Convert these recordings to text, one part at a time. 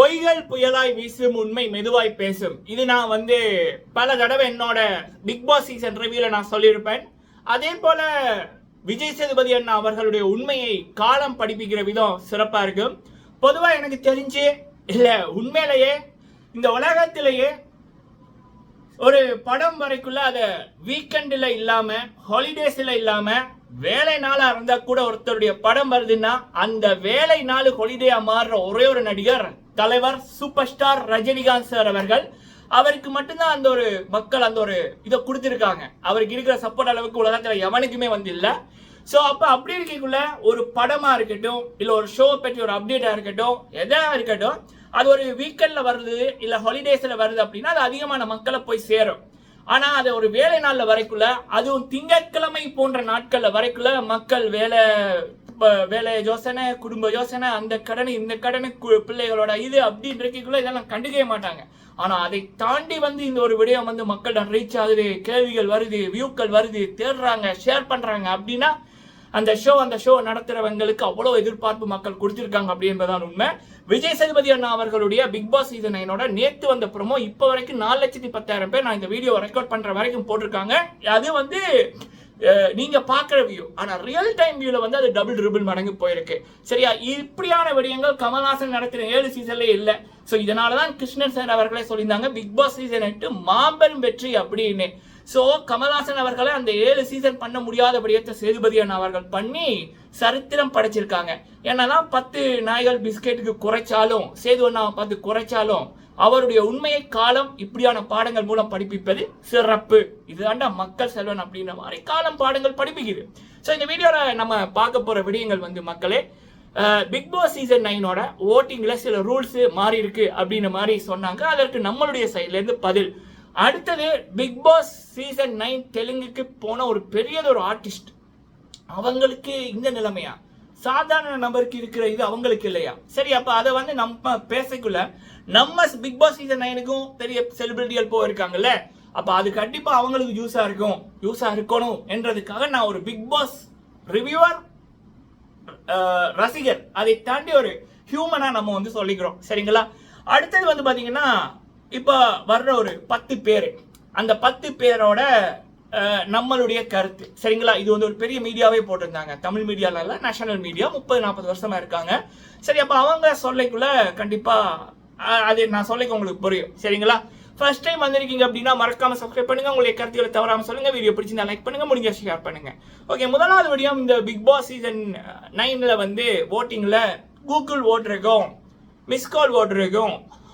பொய்கள் புயலாய் வீசும் உண்மை மெதுவாய் பேசும். இது நான் வந்து பல தடவை என்னோட பிக் பாஸ் சீசன் ரிவியூல நான் சொல்லியிருப்பேன். அதே போல விஜய் சேதுபதி அண்ணா அவர்களுடைய உண்மையை காலம் படிப்பிக்கிற விதம் சிறப்பா இருக்கும். பொதுவா எனக்கு தெரிஞ்சு இல்ல உண்மையிலேயே இந்த உலகத்திலேயே ஒரு படம் வரைக்குள்ள அதை வீக்கெண்டில் இல்லாமல் ஹாலிடேஸில் இல்லாமல் வேலை நாளா இருந்தா கூட ஒருத்தருடைய படம் வருதுன்னா அந்த வேலை நாள் ஹொலிடேயா மாறுற ஒரே ஒரு நடிகர் தலைவர் சூப்பர் ஸ்டார் ரஜினிகாந்த் சார் அவர்கள். அவருக்கு மட்டும்தான் அந்த ஒரு மக்கள் அந்த ஒரு இதை கொடுத்துருக்காங்க. அவருக்கு இருக்கிற சப்போர்ட் அளவுக்கு உலகத்தில் எவனுக்குமே வந்து இல்லை. ஸோ அப்போ அப்படி இருக்கக்குள்ள ஒரு படமா இருக்கட்டும் இல்லை ஒரு ஷோ பற்றி ஒரு அப்டேட்டாக இருக்கட்டும் எதாக இருக்கட்டும் அது ஒரு வீக்கெண்டில் வருது இல்லை ஹாலிடேஸில் வருது அப்படின்னா அது அதிகமான மக்களை போய் சேரும். ஆனா அது ஒரு வேலை நாள்ல வரைக்குள்ள அதுவும் திங்கட்கிழமை போன்ற நாட்கள்ல வரைக்குள்ள மக்கள் வேலை வேலை யோசனை குடும்ப யோசனை அந்த கடனை இந்த கடனை கு- பிள்ளைகளோட இது அப்படின்னு இருக்கக்குள்ள இதெல்லாம் கண்டுக்கவே மாட்டாங்க. ஆனா அதை தாண்டி வந்து இந்த ஒரு விடயம் வந்து மக்களிடம் ரீச் ஆகுது கேள்விகள் வருது வியூக்கள் வருது தேடுறாங்க ஷேர் பண்றாங்க அப்படின்னா அந்த ஷோ அந்த ஷோ நடத்துறவங்களுக்கு அவ்வளோ எதிர்பார்ப்பு மக்கள் கொடுத்துருக்காங்க அப்படி உண்மை. விஜய் சேதுபதி அண்ணா அவர்களுடைய பிக் பாஸ் சீசன் நைனோட நேற்று வந்த ப்ரோமோ இப்போ வரைக்கும் நாலு லட்சத்தி பத்தாயிரம் பேர் நான் இந்த வீடியோ ரெக்கார்ட் பண்ணுற வரைக்கும் போட்டிருக்காங்க. அது வந்து நீங்க பார்க்குற வியூ ஆனா ரியல் டைம் வியூல வந்து அது டபுள் ட்ரிபிள் மடங்கு போயிருக்கு. சரியா? இப்படியான விடயங்கள் கமல்ஹாசன் நடத்தின ஏழு சீசன்ல இல்ல. சோ இதனாலதான் கிருஷ்ணன் சார் அவர்களே சொல்லியிருந்தாங்க பிக் பாஸ் சீசன் எட்டு மாபெரும் வெற்றி அப்படின்னு. ஸோ கமல்ஹாசன் அவர்களை அந்த ஏழு சீசன் பண்ண முடியாத விடயத்தை சேதுபதி அண்ணா அவர்கள் பண்ணி சரித்திரம் படைச்சிருக்காங்க. என்னதான் பத்து நாய்கள் பிஸ்கெட்டுக்கு குறைச்சாலும் சேது அண்ணாவை பார்த்து குறைச்சாலும் அவருடைய உண்மையை காலம் இப்படியான பாடங்கள் மூலம் படிப்பிப்பது சிறப்பு. இதுதாண்டா மக்கள் செல்வன் அப்படின்ற மாதிரி காலம் பாடங்கள் படிப்புகிறது. ஸோ இந்த வீடியோவில் நம்ம பார்க்க போகிற விடயங்கள் வந்து மக்களே பிக் பாஸ் சீசன் நைனோட ஓட்டிங்கில் சில ரூல்ஸு மாறி இருக்கு அப்படின்ற மாதிரி சொன்னாங்க. அதற்கு நம்மளுடைய சைட்லேருந்து பதில் அடுத்தது பிக் பாஸ் சீசன் நைன் தெலுங்குக்கு போன ஒரு பெரியதொரு ஆர்டிஸ்ட் அவங்களுக்கு இந்த நிலைமையா? சாதாரண நபருக்கு இருக்கிற இது அவங்களுக்கு இல்லையா? சரி அப்ப அதை வந்து நம்ம பேசக்குள்ள நம்ம பிக் பாஸ் சீசன் நைனுக்கும் பெரிய செலிபிரிட்டிகள் போயிருக்காங்கல்ல? அப்ப அது கண்டிப்பா அவங்களுக்கு யூஸா இருக்கும். யூஸா இருக்கணும் என்றதுக்காக நான் ஒரு பிக் பாஸ் ரிவ்யூவர் ரசிகர். அதை தாண்டி ஒரு ஹியூமனா நம்ம வந்து சொல்லிக்கிறோம். சரிங்களா? அடுத்தது வந்து பாத்தீங்கன்னா இப்போ வர்ற ஒரு பத்து பேர். அந்த பத்து பேரோட நம்மளுடைய கருத்து. சரிங்களா? இது வந்து ஒரு பெரிய மீடியாவே போட்டிருந்தாங்க. தமிழ் மீடியால நேஷனல் மீடியா முப்பது நாற்பது வருஷமா இருக்காங்க. சரி அப்போ அவங்க சொல்லைக்குள்ள கண்டிப்பாக அது நான் சொல்லிக்க உங்களுக்கு புரியும். சரிங்களா? ஃபர்ஸ்ட் டைம் வந்திருக்கீங்க அப்படின்னா மறக்காம சப்ஸ்கிரைப் பண்ணுங்க. உங்களுடைய கருத்துக்களை தவறாம சொல்லுங்க. வீடியோ பிடிச்சிருந்தா லைக் பண்ணுங்க. முடிஞ்ச ஷேர் பண்ணுங்க. ஓகே முதலாவது வீடியோ இந்த பிக் பாஸ் சீசன் நைன்ல வந்து ஓட்டிங்ல Google vote miss call miss call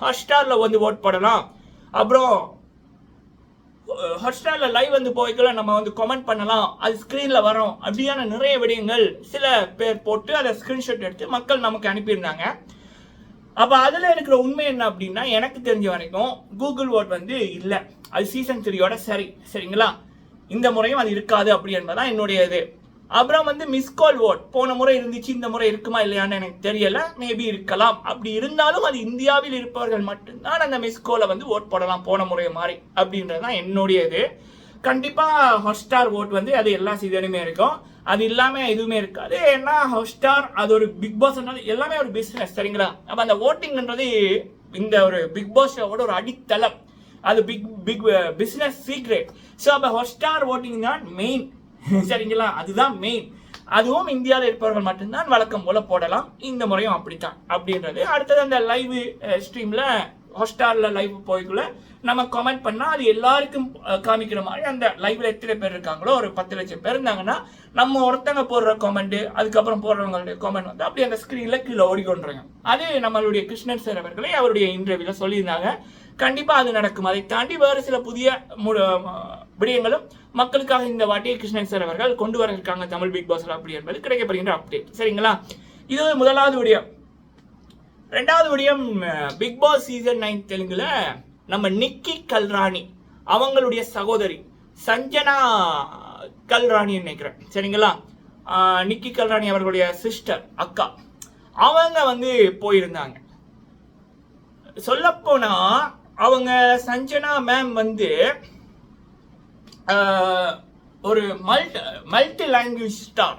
ஹாட்ஸ்டாரில் வந்து ஓட் போடலாம் அப்புறம் ஹாட்ஸ்டாரில் லைவ் வந்து போய்க்குள்ள நம்ம வந்து கமெண்ட் பண்ணலாம். அது ஸ்க்ரீனில் வரும். அப்படியான நிறைய விடயங்கள் சில பேர் போட்டு அதை ஸ்க்ரீன்ஷாட் எடுத்து மக்கள் நமக்கு அனுப்பியிருந்தாங்க. அப்போ அதில் இருக்கிற உண்மை என்ன அப்படின்னா எனக்கு தெரிஞ்ச வரைக்கும் கூகுள் ஓட் வந்து இல்லை. அது சீசன் த்ரீயோட சரி. சரிங்களா? இந்த முறையும் அது இருக்காது அப்படி என்பதுதான் என்னுடைய இது. அப்புறம் வந்து மிஸ்கால் ஓட் போன முறை இருந்துச்சு இந்த முறை இருக்குமா இல்லையான்னு எனக்கு தெரியல. மேபி இருக்கலாம். அப்படி இருந்தாலும் அது இந்தியாவில் இருப்பவர்கள் மட்டும்தான் அந்த மிஸ்காலை வந்து ஓட் போடலாம் போன முறை மாதிரி அப்படின்றது தான் என்னுடைய இது கண்டிப்பாக ஹாட்ஸ்டார் ஓட் வந்து அது எல்லா சீசனுமே இருக்கும். அது இல்லாமல் எதுவுமே இருக்காது. ஏன்னா ஹாட்ஸ்டார் அது ஒரு பிக் பாஸ்ன்றது எல்லாமே ஒரு பிஸ்னஸ் சரிங்களா? அப்போ அந்த ஓட்டிங்ன்றது இந்த ஒரு பிக் பாஸ் ஷோவோட ஒரு அடித்தளம். அது big big business secret so அப்போ ஹாட்ஸ்டார் ஓட்டிங் தான் மெயின் சரிங்களா? அதுதான் மெயின் அதுவும் இந்தியாவில் இருப்பவர்கள் மட்டும்தான் வழக்கம் போல போடலாம். இந்த முறையும் அப்படித்தான். அப்படின்றது. அடுத்தது அந்த லைவ் ஸ்ட்ரீம்ல ஹாட்ஸ்டார்ல லைவ் போய்க்குள்ள நம்ம கமெண்ட் பண்ணா அது எல்லாருக்கும் காமிக்கிற மாதிரி அந்த லைவ்ல எத்தனை பேர் இருக்காங்களோ ஒரு பத்து லட்சம் பேர் இருந்தாங்கன்னா நம்ம ஒருத்தங்க போடுற கமெண்ட்டு அதுக்கப்புறம் போடுறவங்களுடைய கமெண்ட் வந்து அப்படியே அந்த ஸ்க்ரீனில் கீழே ஓடிக்கொண்டுறாங்க அது நம்மளுடைய கிருஷ்ணன் சார் அவர்களே அவருடைய இன்டர்வியூல சொல்லியிருந்தாங்க. கண்டிப்பாக அது நடக்கும். அதை தாண்டி வேறு சில புதிய விடயங்களும் மக்களுக்காக இந்த வாட்டி கிருஷ்ணன் சார் அவர்கள் கொண்டு வர இருக்காங்க தமிழ் பிக் பாஸ்ல அப்படி என்பது கிடைக்கப்படுகின்ற அப்டேட் சரிங்களா? இது முதலாவது விடயம். ரெண்டாவது விடயம் பிக் பாஸ் சீசன் நைன் தெலுங்குல நம்ம நிக்கி கல்ராணி அவங்களுடைய சகோதரி சஞ்சனா கல்ராணி நினைக்கிறேன். சரிங்களா? நிக்கி கல்ராணி அவர்களுடைய சிஸ்டர் அக்கா. அவங்க வந்து போயிருந்தாங்க. சொல்லப்போனா அவங்க சஞ்சனா மேம் வந்து ஒரு multi multi language star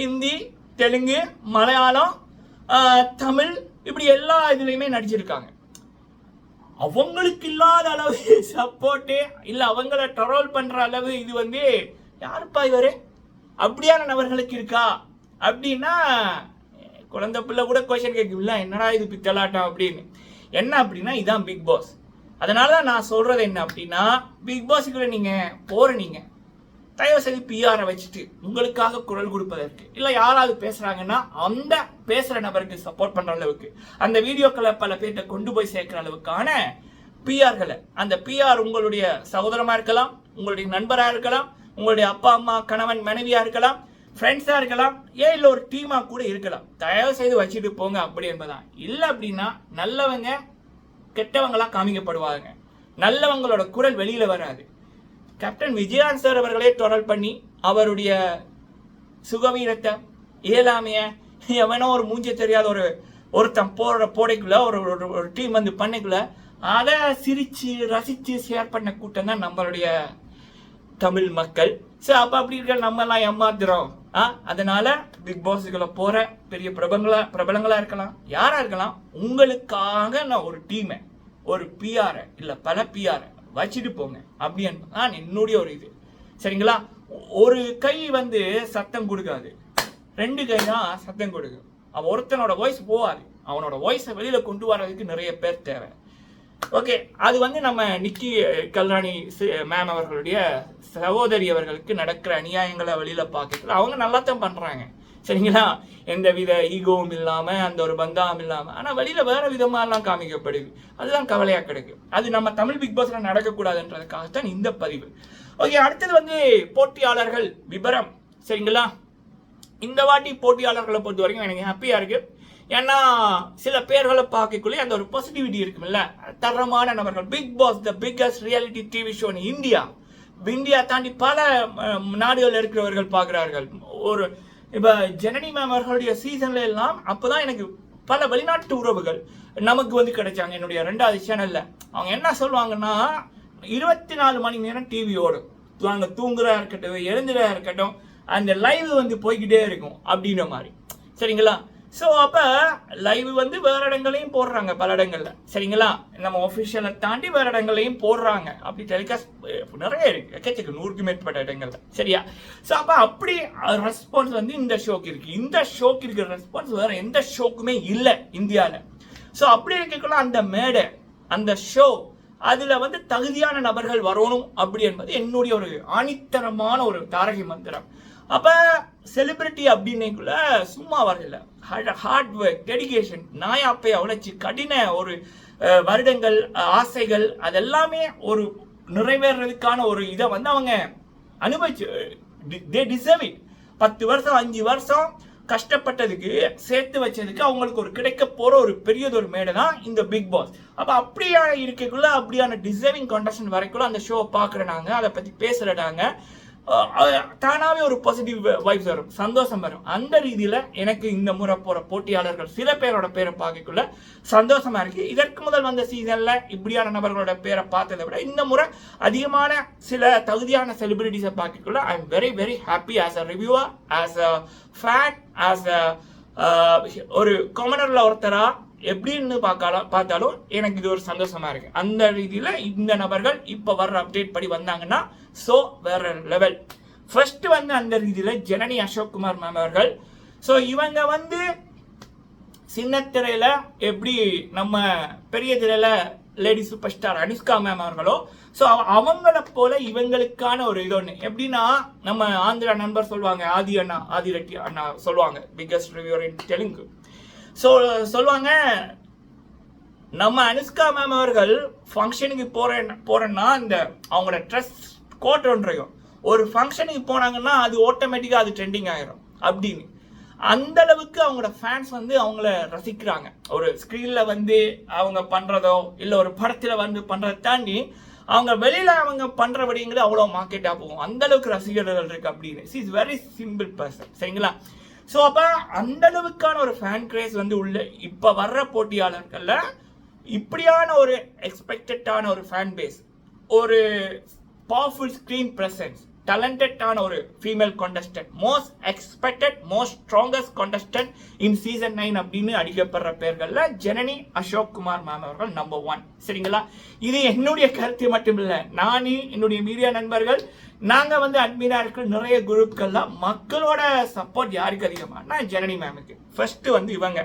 Hindi Telugu Malayalam Tamil இப்படி எல்லா இதுலேயுமே நடிச்சிருக்காங்க. அவங்களுக்கு இல்லாத அளவு சப்போர்ட்டு இல்லை அவங்கள ட்ரோல் பண்ணுற அளவு இது வந்து யாருப்பா இவர்? அப்படியான நபர்களுக்கு இருக்கா? அப்படின்னா குழந்தை பிள்ளை கூட கொஷின் கேட்கும்ல என்னடா இது பித்தலாட்டம் அப்படின்னு. என்ன அப்படின்னா இதான் பிக் பாஸ் அதனால தான் நான் சொல்றது என்ன அப்படின்னா பிக் பாஸுக்குள்ள நீங்க போற நீங்க. தயவு செய்து பிஆரை வச்சுட்டு உங்களுக்காக குரல் கொடுப்பதற்கு. இல்லை யாராவது பேசுறாங்கன்னா அந்த பேசுற நபருக்கு சப்போர்ட் பண்ற அளவுக்கு. அந்த வீடியோக்களை பல பேர்கிட்ட கொண்டு போய் சேர்க்கிற அளவுக்கான பிஆர்களை அந்த பிஆர் உங்களுடைய சகோதரமா இருக்கலாம் உங்களுடைய நண்பராக இருக்கலாம் உங்களுடைய அப்பா அம்மா கணவன் மனைவியா இருக்கலாம் ஃப்ரெண்ட்ஸாக இருக்கலாம் ஏன் இல்லை ஒரு டீமாக கூட இருக்கலாம். தயவு செய்து வச்சுட்டு போங்க அப்படி என்பதான் இல்லை அப்படின்னா நல்லவங்க கெட்டவங்களாக காமிக்கப்படுவாங்க. நல்லவங்களோட குரல் வெளியில் வராது. கேப்டன் விஜயகாந்த் சார் அவர்களே தொடர் பண்ணி அவருடைய சுகவீரத்தை இயலாமைய எவனோ ஒரு மூஞ்சி தெரியாத ஒரு ஒருத்தன் போடுற போடைக்குள்ள ஒரு ஒரு- ஒரு டீம் வந்து பண்ணைக்குள்ள அதை சிரித்து ரசித்து ஷேர் பண்ண கூட்டம் தான் நம்மளுடைய தமிழ் மக்கள். ஸோ அப்போ அப்படி இருக்க நம்மலாம் ஏமாத்துறோம். அதனால பிக் பாஸுக்குள்ள போற பெரிய பிரபலங்களா பிரபலங்களா இருக்கலாம். யாரா இருக்கலாம். உங்களுக்காக நான் ஒரு டீமை ஒரு பிஆரை இல்ல பல பிஆரை வச்சுட்டு போங்க. அப்படின்னு தான் என்னுடைய ஒரு இது. சரிங்களா? ஒரு கை வந்து சத்தம் கொடுக்காது. ரெண்டு கை தான் சத்தம் கொடுக்கும். அவன் ஒருத்தனோட வாய்ஸ் போகாது. அவனோட வாய்ஸை வெளியில கொண்டு வர்றதுக்கு நிறைய பேர் தேவை. ஓகே அது வந்து நம்ம நிக்கி கல்ராணி மேம் அவர்களுடைய சகோதரி அவர்களுக்கு நடக்கிற அநியாயங்களை வெளியில் பார்க்கல அவங்க நல்லா தான் பண்ணுறாங்க சரிங்களா? எந்த வித ஈகோவும் இல்லாமல் அந்த ஒரு பந்தாவும் இல்லாமல் ஆனால் வெளியில் வேறு விதமாகலாம் காமிக்கப்படுது. அதுதான் கவலையாக கிடைக்கும் அது நம்ம தமிழ் பிக் பாஸில் நடக்கக்கூடாதுன்றதுக்காகத்தான் இந்த பதிவு. ஓகே அடுத்தது வந்து போட்டியாளர்கள் விபரம். சரிங்களா? இந்த வாட்டி போட்டியாளர்களை பொறுத்த வரைக்கும் எனக்கு ஹாப்பியாக இருக்குது ஏன்னா சில பேர்களை பார்க்கக்குள்ளே அந்த ஒரு பாசிட்டிவிட்டி இருக்கும்ல. தரமான நபர்கள். Bigg Boss the biggest reality TV show in India India தாண்டி பல நாடுகளில் நாடுகள் இருக்கிறவர்கள் பார்க்குறார்கள். ஒரு இப்போ ஜனனி மேம் அவர்களுடைய சீசன்ல எல்லாம் அப்போதான் எனக்கு பல வெளிநாட்டு உறவுகள் நமக்கு வந்து கிடைச்சாங்க என்னுடைய ரெண்டாவது சேனல்ல அவங்க என்ன சொல்லுவாங்கன்னா இருபத்தி நாலு மணி நேரம் டிவி ஓடும். அவங்க தூங்குறா இருக்கட்டும் எழுந்துறா இருக்கட்டும் அந்த லைவ் வந்து போய்கிட்டே இருக்கும் அப்படின்ற மாதிரி. சரிங்களா? ஸோ அப்போ லைவ் வந்து வேற இடங்களையும் போடுறாங்க பல இடங்களில். சரிங்களா? நம்ம ஒஃபிஷியலை தாண்டி வேற இடங்களையும் போடுறாங்க. அப்படி டெலிகாஸ்ட் நிறைய இருக்கு. எக்கச்சக்க நூறுக்கு மேற்பட்ட இடங்கள்ல. சரியா? ஸோ அப்போ அப்படி ரெஸ்பான்ஸ் வந்து இந்த ஷோக்கு இருக்கு. இந்த ஷோக்கு இருக்கிற ரெஸ்பான்ஸ் வேற எந்த ஷோக்குமே இல்லை இந்தியாவில் ஸோ அப்படி இருக்கக்குள்ள அந்த மேடை அந்த ஷோ அதில் வந்து தகுதியான நபர்கள் வரணும் அப்படி என்பது என்னுடைய ஒரு ஆணித்தரமான ஒரு தாரகை மந்திரம். அப்போ செலிப்ரிட்டி அப்படின்னைக்குள்ள சும்மா வரல ஹார்ட் ஒர்க் டெடிகேஷன் நாயாப்பை உழைச்சி கடின ஒரு வருடங்கள் ஆசைகள் அதெல்லாமே ஒரு நிறைவேறதுக்கான ஒரு இதை வந்து அவங்க அனுபவிச்சு தே டிசர்வ் இட் பத்து வருஷம் அஞ்சு வருஷம் கஷ்டப்பட்டதுக்கு சேர்த்து வச்சதுக்கு அவங்களுக்கு ஒரு கிடைக்க போற ஒரு பெரியதொரு மேடை தான் இந்த பிக் பாஸ் அப்ப அப்படியா இருக்கக்குள்ள அப்படியான டிசர்விங் கண்டஷன் வரைக்குள்ள அந்த ஷோ பாக்குற நாங்க அதை பத்தி பேசுற நாங்க தானாகவே தானாவே ஒரு பாசிட்டிவ் வைப்ஸ் வரும். சந்தோஷம் வரும். அந்த ரீதியில் எனக்கு இந்த முறை போகிற போட்டியாளர்கள் சில பேரோட பேரை பார்க்கக்குள்ள சந்தோஷமா இருக்கு. இதற்கு முதல் வந்த சீசன்ல இப்படியான நபர்களோட பேரை பார்த்ததை விட இந்த முறை அதிகமான சில தகுதியான செலிபிரிட்டிஸை பார்க்கக்குள்ள I am very very happy as a reviewer as a fan as a ஒரு காமனர்ல ஒருத்தராக எப்படின்னு பார்க்கலாம் பார்த்தாலும் எனக்கு இது ஒரு சந்தோஷமா இருக்கு. அந்த ரீதியில் இந்த நபர்கள் இப்போ வர்ற அப்டேட் படி வந்தாங்கன்னா சோ வேற லெவல் ஃபர்ஸ்ட் வந்து அந்த ரீதியில் ஜனனி அசோக் குமார் மேம் அவர்கள். ஸோ இவங்க வந்து சின்ன திரையில எப்படி நம்ம பெரிய திரையில lady super star Anushka ma'am அவர்களோ ஸோ அவங்கள போல இவங்களுக்கான ஒரு இது ஒன்று எப்படின்னா நம்ம ஆந்திரா நண்பர் சொல்லுவாங்க ஆதி அண்ணா ஆதி ரெட்டி அண்ணா சொல்லுவாங்க biggest reviewer in Telugu. So சொல்லுவாங்க நம்ம அனுஷ்கா மேம் அவர்கள் ஃபங்க்ஷனுக்கு போகிற போறேன்னா அந்த அவங்களோட ட்ரெஸ் கோட் ஒன்றையும் ஒரு ஃபங்க்ஷனுக்கு போனாங்கன்னா அது ஆட்டோமேட்டிக்காக அது ட்ரெண்டிங் ஆகிரும் அப்படின்னு. அந்த அளவுக்கு அவங்களோட ஃபேன்ஸ் வந்து அவங்கள ரசிக்கிறாங்க. ஒரு ஸ்க்ரீனில் வந்து அவங்க பண்ணுறதோ இல்லை ஒரு படத்தில் வந்து பண்ணுறதை தாண்டி அவங்க வெளியில் அவங்க பண்ணுறபடிங்கிறது அவ்வளோ மார்க்கெட்டாக போகும். அந்த அளவுக்கு ரசிகர்கள் இருக்கு அப்படின்னு. She is very simple person சரிங்களா? ஸோ அப்போ அந்த அளவுக்கான ஒரு ஃபேன் கிரேஸ் வந்து உள்ள இப்போ வர்ற போட்டியாளர்கள்ல இப்படியான ஒரு எக்ஸ்பெக்டடான ஒரு ஃபேன் பேஸ் ஒரு பவர்ஃபுல் ஸ்க்ரீன் பிரசன்ஸ் டேலண்டடான ஒரு female contestant most expected most strongest contestant in season nine அப்படின்னு அடிக்கப்படுற பேர்களில் ஜனனி அசோக் குமார் மேம் அவர்கள் நம்பர் ஒன் சரிங்களா? இது என்னுடைய கருத்து மட்டும் இல்லை நானே என்னுடைய மீடியா நண்பர்கள் நாங்கள் வந்து அட்மீனாக இருக்கிற நிறைய குரூப்கள்ல மக்களோட சப்போர்ட் யாருக்கு அதிகமானா ஜனனி மேமுக்கு ஃபர்ஸ்ட் வந்து இவங்க.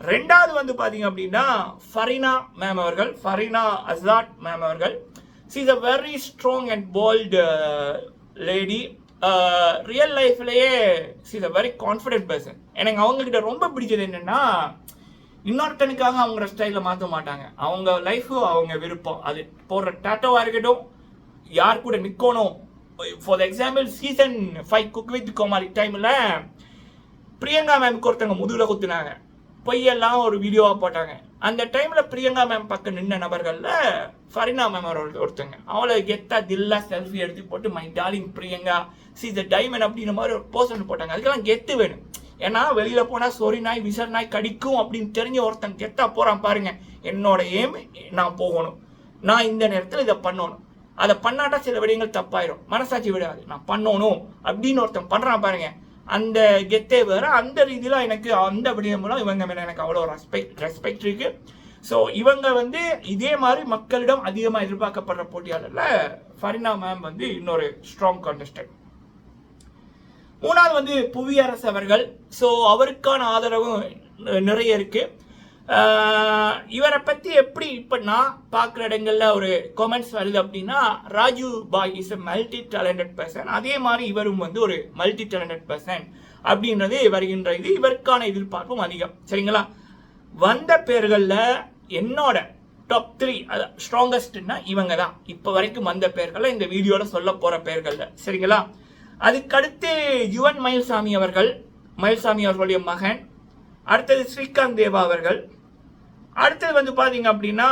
ரெண்டாவது வந்து பார்த்தீங்க அப்படின்னா ஃபரினா மேம் அவர்கள் ஃபரினா அசாட் மேம் அவர்கள். Is a very strong and bold lady real லைஃப்லேயே is a very confident person எனக்கு அவங்கக்கிட்ட ரொம்ப பிடிச்சது என்னென்னா இன்னொருத்தனுக்காக அவங்களோட ஸ்டைலில் மாற்ற மாட்டாங்க. அவங்க லைஃபு அவங்க விருப்பம். அது போடுற டேட்டோவாக இருக்கட்டும் யார் கூட நிற்கணும் for example season five cook with Comali டைமில் பிரியங்கா மேம்க்கு ஒருத்தவங்க முதுகில் குத்துனாங்க. பொய்யெல்லாம் ஒரு வீடியோவாக போட்டாங்க. அந்த டைமில் பிரியங்கா மேம் பக்கம் நின்ன நபர்களில் ஃபரினா மேம் ஒரு ஒருத்தங்க. அவளை கெத்தா தில்லா செல்ஃபி எடுத்து போட்டு my darling Priyanka she the diamond அப்படின்ற மாதிரி ஒரு போஸ்ட் போட்டாங்க. அதுக்கெல்லாம் கெத்து வேணும். ஏன்னா வெளியில போனா சொறி நாய் விசர் நாய் கடிக்கும் அப்படின்னு தெரிஞ்ச ஒருத்தன் கெத்தா போறான் பாருங்க. என்னோட ஏம் நான் போகணும். நான் இந்த நேரத்தில் இதை பண்ணணும். அதை பண்ணாட்டா சில விடயங்கள் தப்பாயிரும். மனசாட்சி விடாது. நான் பண்ணணும் அப்படின்னு ஒருத்தன் பண்றான் பாருங்க. அந்த கெத்தே வேற அந்த ரீதியில எனக்கு அந்த விடயம் மூலம் இவங்க மேல எனக்கு அவ்வளோ ரெஸ்பெக்ட் ரெஸ்பெக்ட் இருக்கு. ஸோ இவங்க வந்து இதே மாதிரி மக்களிடம் அதிகமாக எதிர்பார்க்கப்படுற போட்டியாளர்ல ஃபரினா மேம் வந்து இன்னொரு ஸ்ட்ராங் contestant. மூணாவது வந்து புவியரசு அவர்கள். ஸோ அவருக்கான ஆதரவும் நிறைய இருக்குது இவரை பற்றி எப்படி இப்போ நான் பார்க்குற இடங்களில் ஒரு கமெண்ட்ஸ் வருது அப்படின்னா Raju bhai is a multi talented person அதே மாதிரி இவரும் வந்து ஒரு மல்டி டேலண்டட் பர்சன் அப்படின்றது வருகின்ற இது இவருக்கான எதிர்பார்ப்பும் அதிகம். சரிங்களா? வந்த பேர்களில் என்னோட டாப் த்ரீ ஸ்ட்ராங்கஸ்ட்னா இவங்க தான் இப்போ வரைக்கும் வந்த பேர்களை இந்த வீடியோவில் சொல்ல போகிற பேர்களில். சரிங்களா? அதுக்கடுத்து யுவன் மயில்சாமி அவர்கள் மயில்சாமி அவர்களுடைய மகன். அடுத்தது ஸ்ரீகாந்த் தேவா அவர்கள். அடுத்தது வந்து பாத்தீங்க அப்படின்னா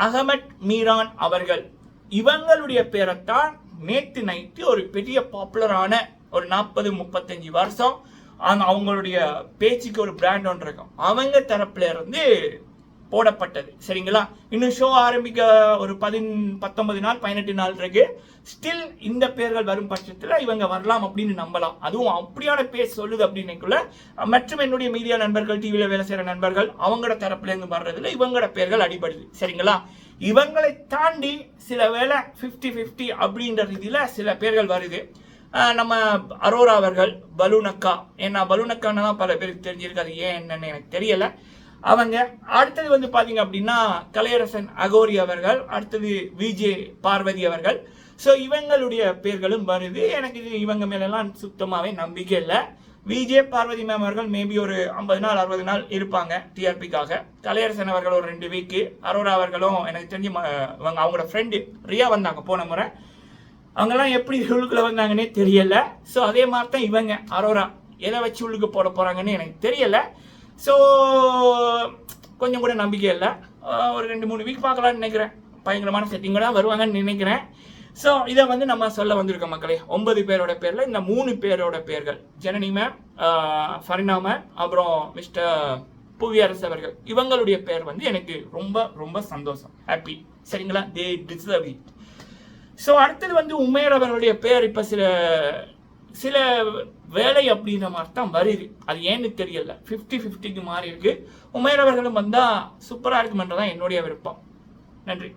அகமட் மீரான் அவர்கள். இவங்களுடைய பேரைத்தான் நேத்து நைட்டு ஒரு பெரிய பாப்புலரான ஒரு நாற்பது முப்பத்தஞ்சு வருஷம் அவங்க அவங்களுடைய பேச்சுக்கு ஒரு பிராண்ட் ஒன்று இருக்கும். அவங்க தரப்புல இருந்து போடப்பட்டது. சரிங்களா? இன்னும் ஷோ ஆரம்பிக்க ஒரு பதின் பத்தொன்பது நாள் பதினெட்டு நாள் இருக்கு. ஸ்டில் இந்த பேர்கள் வரும் பட்சத்தில் இவங்க வரலாம் அப்படின்னு நம்பலாம். அதுவும் அப்படியான பேர் சொல்லுது அப்படின்னுக்குள்ள மற்றும் என்னுடைய மீடியா நண்பர்கள் டிவியில் வேலை செய்கிற நண்பர்கள் அவங்களோட தரப்புலேருந்து வர்றதுல இவங்களோட பேர்கள் அடிபடுது. சரிங்களா? இவங்களை தாண்டி சில வேளை ஃபிஃப்டி ஃபிஃப்டி அப்படின்ற ரீதியில் சில பேர்கள் வருது. நம்ம அரோரா அவர்கள் பலூனக்கா. ஏன்னா பலூனக்கான்னு தான் பல பேருக்கு தெரிஞ்சிருக்காது ஏன் என்னன்னு எனக்கு தெரியலை. அவங்க அடுத்தது வந்து பார்த்தீங்க அப்படின்னா கலையரசன் அகோரி அவர்கள் அடுத்தது விஜே பார்வதி அவர்கள். ஸோ இவங்களுடைய பேர்களும் வருது. எனக்கு இது இவங்க மேலெல்லாம் சுத்தமாகவே நம்பிக்கை இல்லை. விஜே பார்வதி மேம் அவர்கள் மேபி ஒரு ஐம்பது நாள் அறுபது நாள் இருப்பாங்க டிஆர்பிக்காக கலையரசன் அவர்கள் ஒரு ரெண்டு வீக்கு அரோரா அவர்களும் எனக்கு தெரிஞ்சு இவங்க அவங்களோட ஃப்ரெண்டு ரியா வந்தாங்க போன முறை. அவங்கெல்லாம் எப்படி உள்ளுக்குள்ளே வந்தாங்கன்னே தெரியல. ஸோ அதே மாதிரி தான் இவங்க அரோரா. எதை வச்சு உள்ளுக்கு போட போகிறாங்கன்னு எனக்கு தெரியலை. ஸோ கொஞ்சம் கூட நம்பிக்கை இல்லை. ஒரு ரெண்டு மூணு வீக் பார்க்கலாம்னு நினைக்கிறேன். பயங்கரமான செட்டிங்கோட வருவாங்கன்னு நினைக்கிறேன். ஸோ இதை வந்து நம்ம சொல்ல வந்திருக்கோம் மக்களே. ஒன்பது பேரோட பேரில் இந்த மூணு பேரோட பேர்கள். ஜனனி மேம் ஃபரினா மேம் அப்புறம் மிஸ்டர் புவியரசு அவர்கள். இவங்களுடைய பேர் வந்து எனக்கு ரொம்ப ரொம்ப சந்தோஷம். ஹாப்பி சரிங்களா? தே டிசர்வ் இட் ஸோ அடுத்தது வந்து உமேர் அவர்களுடைய பேர். இப்போ சில சில வேலை அப்படின்ற மாதிரி தான் வருது. அது ஏன்னு தெரியல. ஃபிஃப்டி ஃபிஃப்டிக்கு மாறி இருக்கு. உமேர் அவர்களும் வந்தால் சூப்பராக இருக்குமென்றதான் என்னுடைய விருப்பம். நன்றி.